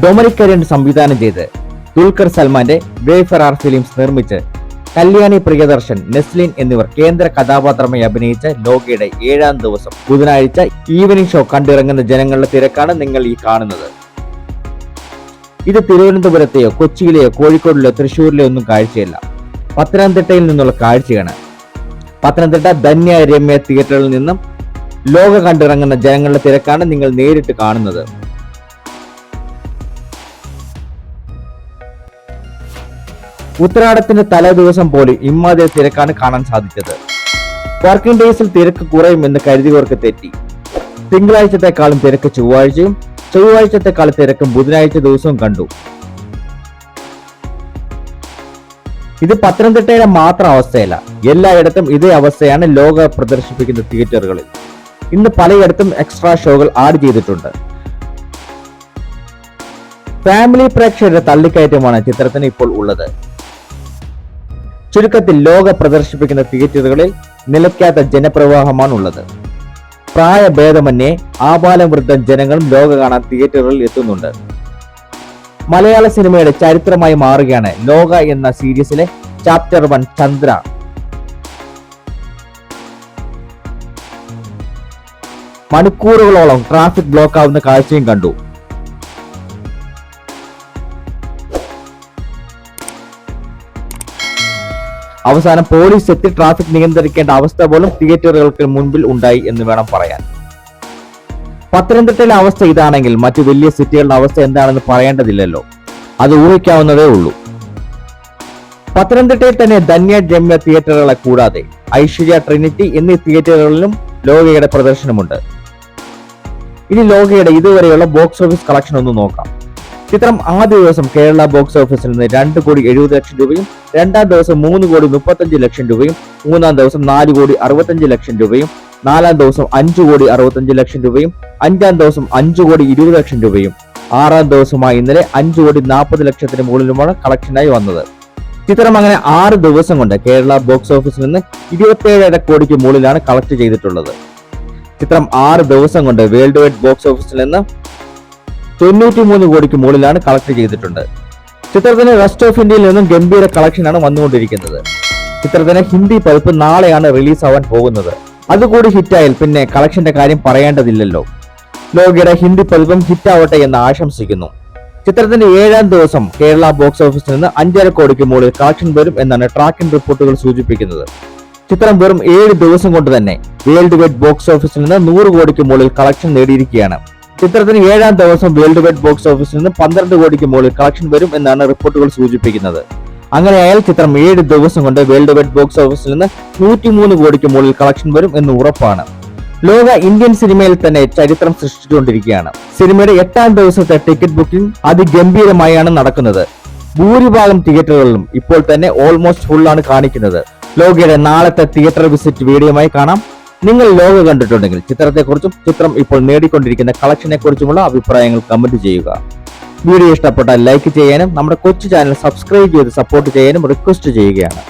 Dominic Kariyan സംവിധാനം ചെയ്ത്. ദുൽഖർ സൽമാന്റെ വേഫറാർ ഫിലിംസ് നിർമ്മിച്ച് കല്യാണി പ്രിയദർശൻ നെസ്ലിൻ എന്നിവർ കേന്ദ്ര കഥാപാത്രമായി അഭിനയിച്ച ലോകയുടെ ഏഴാം ദിവസം. ബുധനാഴ്ച ഈവനിംഗ് ഷോ കണ്ടിറങ്ങുന്ന ജനങ്ങളുടെ തിരക്കാണ് നിങ്ങൾ ഈ കാണുന്നത്. ഇത് തിരുവനന്തപുരത്തെയോ കൊച്ചിയിലെയോ കോഴിക്കോടിലെയോ തൃശ്ശൂരിലെയോ ഒന്നും കാഴ്ചയല്ല. പത്തനംതിട്ടയിൽ നിന്നുള്ള കാഴ്ചയാണ്. പത്തനംതിട്ട ധന്യ രമ്യ തിയേറ്ററിൽ നിന്നും ലോക കണ്ടിറങ്ങുന്ന ജനങ്ങളുടെ തിരക്കാണ് നിങ്ങൾ നേരിട്ട് കാണുന്നത്. ഉത്തരാടത്തിന്റെ തലേ ദിവസം പോലും ഇമ്മാതിരി തിരക്കാണ് കാണാൻ സാധിച്ചത്. വർക്കിംഗ് ഡേയ്സിൽ തിരക്ക് കുറയുമെന്ന് കരുതിയവർക്ക് തെറ്റി. തിങ്കളാഴ്ചത്തെക്കാളും തിരക്ക് ചൊവ്വാഴ്ചയും ചൊവ്വാഴ്ചത്തെക്കാളും തിരക്കും ബുധനാഴ്ച ദിവസവും കണ്ടു. ഇത് പത്തനംതിട്ടയിലെ മാത്രം അവസ്ഥയല്ല. എല്ലായിടത്തും ഇതേ അവസ്ഥയാണ് ലോക പ്രദർശിപ്പിക്കുന്ന തിയേറ്ററുകളിൽ. ഇന്ന് പലയിടത്തും എക്സ്ട്രാ ഷോകൾ ആഡ് ചെയ്തിട്ടുണ്ട്. ഫാമിലി പ്രേക്ഷകരുടെ തള്ളിക്കയറ്റമാണ് ചിത്രത്തിന് ഇപ്പോൾ ഉള്ളത്. ചുരുക്കത്തിൽ ലോക പ്രദർശിപ്പിക്കുന്ന തിയേറ്ററുകളിൽ നിലയ്ക്കാത്ത ജനപ്രവാഹമാണുള്ളത്. പ്രായഭേദമന്യേ ആബാലം വൃദ്ധം ജനങ്ങളും ലോക കാണാൻ തിയേറ്ററുകളിൽ എത്തുന്നുണ്ട്. മലയാള സിനിമയുടെ ചരിത്രമായി മാറുകയാണ് ലോക എന്ന സീരീസിലെ ചാപ്റ്റർ വൺ ചന്ദ്ര. മണിക്കൂറുകളോളം ട്രാഫിക് ബ്ലോക്ക് ആവുന്ന കാഴ്ചയും കണ്ടു. അവസാനം പോലീസ് എത്തി ട്രാഫിക് നിയന്ത്രിക്കേണ്ട അവസ്ഥ പോലും തിയേറ്ററുകൾക്ക് മുൻപിൽ ഉണ്ടായി എന്ന് വേണം പറയാൻ. പത്തനംതിട്ടയിലെ അവസ്ഥ ഇതാണെങ്കിൽ മറ്റു വലിയ സിറ്റികളുടെ അവസ്ഥ എന്താണെന്ന് പറയേണ്ടതില്ലല്ലോ. അത് ഊഹിക്കാവുന്നതേ ഉള്ളൂ. പത്തനംതിട്ടയിൽ തന്നെ ധന്യ രമ്യ തിയേറ്ററുകളെ കൂടാതെ ഐശ്വര്യ ട്രിനിറ്റി എന്നീ തിയേറ്ററുകളിലും ലോകയുടെ പ്രദർശനമുണ്ട്. ഇനി ലോകയുടെ ഇതുവരെയുള്ള ബോക്സ് ഓഫീസ് കളക്ഷൻ ഒന്ന് നോക്കാം. ചിത്രം ആദ്യ ദിവസം കേരള ബോക്സ് ഓഫീസിൽ നിന്ന് രണ്ട് കോടി എഴുപത് ലക്ഷം രൂപയും രണ്ടാം ദിവസം മൂന്ന് കോടി മുപ്പത്തഞ്ച് ലക്ഷം രൂപയും മൂന്നാം ദിവസം നാല് കോടി അറുപത്തഞ്ച് ലക്ഷം രൂപയും നാലാം ദിവസം അഞ്ച് കോടി അറുപത്തഞ്ച് ലക്ഷം രൂപയും അഞ്ചാം ദിവസം അഞ്ച് കോടി ഇരുപത് ലക്ഷം രൂപയും. ആറാം ദിവസമായി ഇന്നലെ അഞ്ചു കോടി നാൽപ്പത് ലക്ഷത്തിന് മുകളിലുമാണ് കളക്ഷനായി വന്നത്. ചിത്രം അങ്ങനെ ആറ് ദിവസം കൊണ്ട് കേരള ബോക്സ് ഓഫീസിൽ നിന്ന് ഇരുപത്തിയേഴര കോടിക്ക് മുകളിലാണ് കളക്ട് ചെയ്തിട്ടുള്ളത്. ചിത്രം ആറ് ദിവസം കൊണ്ട് വേൾഡ് വൈഡ് ബോക്സ് ഓഫീസിൽ നിന്ന് തൊണ്ണൂറ്റി മൂന്ന് കോടിക്ക് മുകളിലാണ് കളക്ട് ചെയ്തിട്ടുണ്ട്. ചിത്രത്തിന് റെസ്റ്റ് ഓഫ് ഇന്ത്യയിൽ നിന്നും ഗംഭീര കളക്ഷനാണ് വന്നുകൊണ്ടിരിക്കുന്നത്. ചിത്രത്തിന് ഹിന്ദി പതിപ്പ് നാളെയാണ് റിലീസ് ആവാൻ പോകുന്നത്. അതുകൂടി ഹിറ്റായാൽ പിന്നെ കളക്ഷന്റെ കാര്യം പറയേണ്ടതില്ലല്ലോ. ലോകയുടെ ഹിന്ദി പതിപ്പും ഹിറ്റാവട്ടെ എന്ന് ആശംസിക്കുന്നു. ചിത്രത്തിന്റെ ഏഴാം ദിവസം കേരള ബോക്സ് ഓഫീസിൽ നിന്ന് അഞ്ചര കോടിക്ക് മുകളിൽ കളക്ഷൻ വരും എന്നാണ് ട്രാക്കിംഗ് റിപ്പോർട്ടുകൾ സൂചിപ്പിക്കുന്നത്. ചിത്രം വെറും ഏഴ് ദിവസം കൊണ്ട് തന്നെ വേൾഡ് വൈഡ് ബോക്സ് ഓഫീസിൽ നിന്ന് നൂറ് കോടിക്ക് മുകളിൽ കളക്ഷൻ നേടിയിരിക്കുകയാണ്. ചിത്രത്തിന് ഏഴാം ദിവസം വേൾഡ് വൈഡ് ബോക്സ് ഓഫീസിൽ നിന്ന് പന്ത്രണ്ട് കോടിക്ക് മുകളിൽ കളക്ഷൻ വരും എന്നാണ് റിപ്പോർട്ടുകൾ സൂചിപ്പിക്കുന്നത്. അങ്ങനെയായാൽ ചിത്രം ഏഴ് ദിവസം കൊണ്ട് വേൾഡ് വൈഡ് ബോക്സ് ഓഫീസിൽ നിന്ന് നൂറ്റിമൂന്ന് കോടിക്ക് മുകളിൽ കളക്ഷൻ വരും എന്ന് ഉറപ്പാണ്. ലോക ഇന്ത്യൻ സിനിമയിൽ തന്നെ ചരിത്രം സൃഷ്ടിച്ചുകൊണ്ടിരിക്കുകയാണ്. സിനിമയുടെ എട്ടാം ദിവസത്തെ ടിക്കറ്റ് ബുക്കിംഗ് അതിഗംഭീരമായാണ് നടക്കുന്നത്. ഭൂരിഭാഗം തിയേറ്ററുകളിലും ഇപ്പോൾ തന്നെ ഓൾമോസ്റ്റ് ഫുള്ളാണ് കാണിക്കുന്നത്. ലോകയുടെ നാളത്തെ തിയേറ്റർ വിസിറ്റ് വീഡിയോമായി കാണാം. നിങ്ങൾ ലോക കണ്ടിട്ടുണ്ടെങ്കിൽ ചിത്രത്തെക്കുറിച്ചും ചിത്രം ഇപ്പോൾ നേടിക്കൊണ്ടിരിക്കുന്ന കളക്ഷനെ കുറിച്ചുമുള്ള അഭിപ്രായങ്ങൾ കമന്റ് ചെയ്യുക. വീഡിയോ ഇഷ്ടപ്പെട്ടാൽ ലൈക്ക് ചെയ്യാനും നമ്മുടെ കൊച്ചു ചാനൽ സബ്സ്ക്രൈബ് ചെയ്ത് സപ്പോർട്ട് ചെയ്യാനും റിക്വസ്റ്റ് ചെയ്യുകയാണ്.